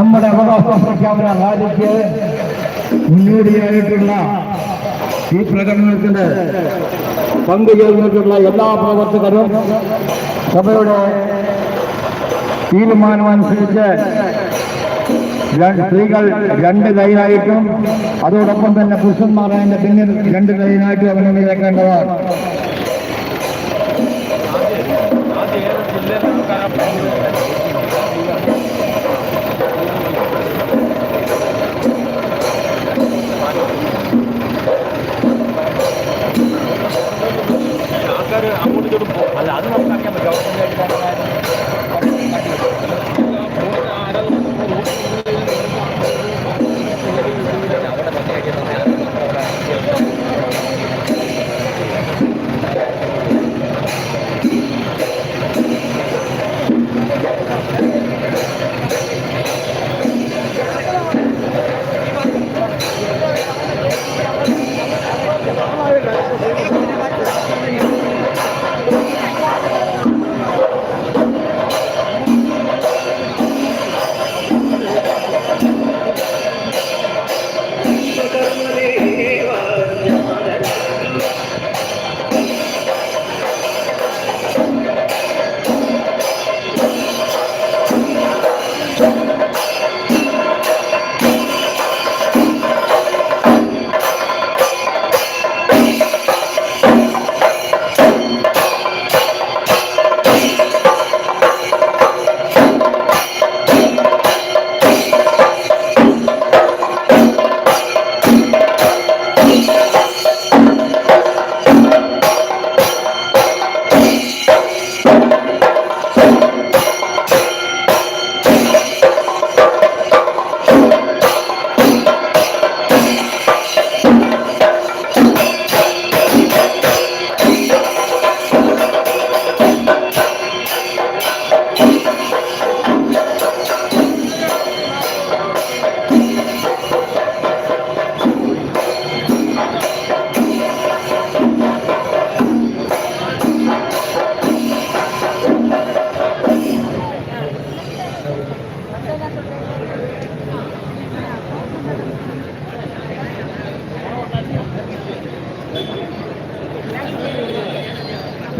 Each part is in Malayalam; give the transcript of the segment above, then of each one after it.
സമാപന പ്രഖ്യാപന റാലിക്ക് മുന്നോടിയായിട്ടുള്ള ഈ പ്രകടനത്തിന്റെ പങ്കുചേർന്നിട്ടുള്ള എല്ലാ പ്രവർത്തകരും സഭയുടെ തീരുമാനമനുസരിച്ച് സ്ത്രീകൾ രണ്ട് ലൈനായിട്ടും അതോടൊപ്പം തന്നെ പുരുഷന്മാർ അതിന്റെ പിന്നിൽ രണ്ട് ലൈനായിട്ടും അവനെ ആൾക്കാർ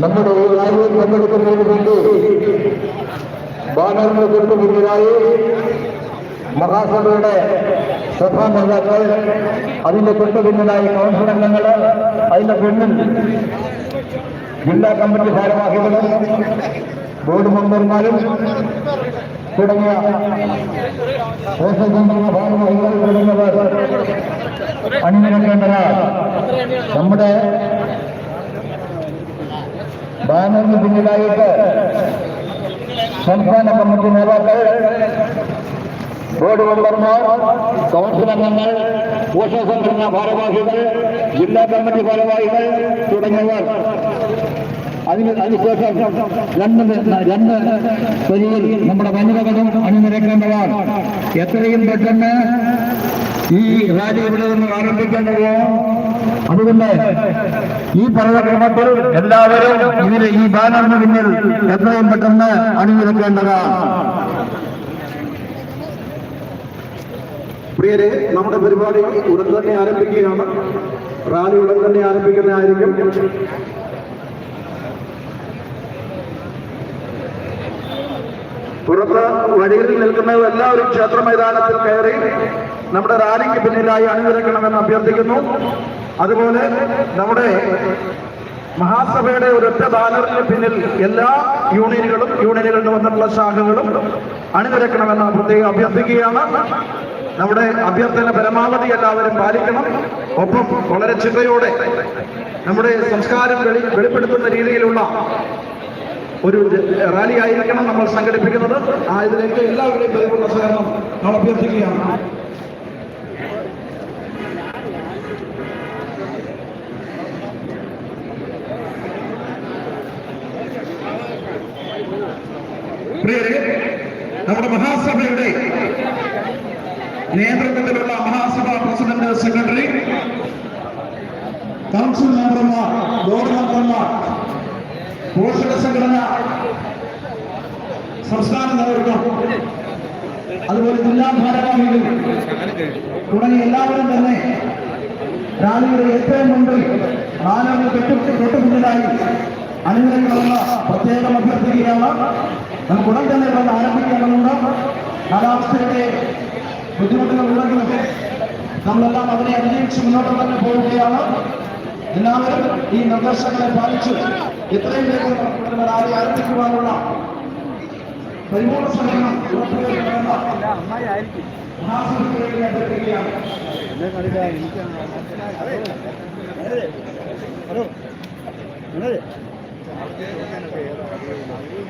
നമ്മുടെ ഈ റാലിയിൽ പങ്കെടുക്കുന്നതിന് വേണ്ടി ബാനറിന് തൊട്ട് മുന്നിലായി മഹാസഭയുടെ സഭാ നേതാക്കൾ അതിന്റെ തൊട്ട് പിന്നിലായി കൗൺസിൽ അംഗങ്ങൾ അതിന്റെ പിന്നിൽ ജില്ലാ കമ്മിറ്റി ഭാരവാഹികളും ബോർഡ് മെമ്പർമാരും തുടങ്ങിയ ഭാരവാഹികൾ തുടങ്ങിയവർ. അണിനിരക്കേണ്ടത് നമ്മുടെ ബാനറിന് പിന്നിലായിട്ട് സംസ്ഥാന കമ്മിറ്റി നേതാക്കൾ ബോർഡ് മെമ്പർമാർ കൗൺസിൽ അംഗങ്ങൾ പോഷക സംഘടനാ ഭാരവാഹികൾ ജില്ലാ കമ്മിറ്റി ഭാരവാഹികൾ തുടങ്ങിയവർ. അതിന് അതിനുശേഷം രണ്ട് രണ്ട് വരിയിൽ നമ്മുടെ വനിതകളും അണിനിരക്കേണ്ടതാണ് എത്രയും പെട്ടെന്ന് ഈ റാലി ഇവിടെ നിന്ന് ആരംഭിക്കേണ്ടത്? അതുകൊണ്ട് ഈ പർവക്രമത്തിൽ എല്ലാവരും ഇതിന് ഈ ബാനറിന് പിന്നിൽ എത്രയും പെട്ടെന്ന് അണിനിരക്കേണ്ടതാണ് പ്രിയരെ നമ്മുടെ പരിപാടി ഉടൻ തന്നെ ആരംഭിക്കുകയാണ്. റാലി ഉടൻ തന്നെ ആരംഭിക്കുന്നതായിരിക്കും. പുറത്ത് വഴിയിൽ നിൽക്കുന്നവർ എല്ലാവരും ക്ഷേത്ര മൈതാനത്തിൽ കയറി നമ്മുടെ റാലിക്ക് പിന്നിലായി അണിനിരക്കണമെന്ന് അഭ്യർത്ഥിക്കുന്നു. അതുപോലെ നമ്മുടെ മഹാസഭയുടെ ഒരൊറ്റ ബാനറിന് പിന്നിൽ എല്ലാ യൂണിയനുകളും യൂണിയനുകളിൽ വന്നിട്ടുള്ള ശാഖകളും അണിനിരക്കണമെന്ന് പ്രത്യേകം അഭ്യർത്ഥിക്കുകയാണ്. നമ്മുടെ അഭ്യർത്ഥന പരമാവധി എല്ലാവരും പാലിക്കണം. ഒപ്പം വളരെ ചിന്തയോടെ നമ്മുടെ സംസ്കാരം വെളി വെളിപ്പെടുത്തുന്ന രീതിയിലുള്ള ഒരു റാലി ആയിരിക്കണം നമ്മൾ സംഘടിപ്പിക്കുന്നത്. ആ എല്ലാവരുടെയും പേരുള്ള സഹകരണം നമ്മൾ അഭ്യർത്ഥിക്കുകയാണ്. പ്രിയരെ നമ്മുടെ മഹാസഭയുടെ നേതൃത്വത്തിലുള്ള മഹാസഭാ പ്രസിഡന്റ് സെക്രട്ടറി കൗൺസിൽ മെമ്പർമാർ ബോർഡ് മെമ്പർമാർ പോഷക സംഘടന സംസ്ഥാന നേതൃത്വം അതുപോലെ ജില്ലാ ഭാരവാഹികൾ തുടങ്ങി എല്ലാവരും തന്നെ റാലിയുടെ ഏറ്റവും മുമ്പിൽ നാലുകൾ കെട്ടു കെട്ടുമുന്നിലായി അണിനിരങ്ങളെന്ന പ്രത്യേകം അഭ്യർത്ഥിക്കുകയാണ്. നമുക്ക് ഉടൻ തന്നെ ഇവിടെ ആരംഭിക്കേണ്ടതുണ്ട്. കാലാവസ്ഥയുടെ ബുദ്ധിമുട്ടുകൾ ഉണ്ടെങ്കിലും നമ്മളെല്ലാം അതിനെ അതിജീവിച്ച് മുന്നോട്ട് തന്നെ പോവുകയാണ്. എല്ലാവരും ഈ നിർദ്ദേശങ്ങളെ പാലിച്ച് എത്രയും വേഗം നമ്മുടെ റാലി ആരംഭിക്കുവാനുള്ള പരിപൂർണ ശ്രമങ്ങൾ అరవై నాలుగు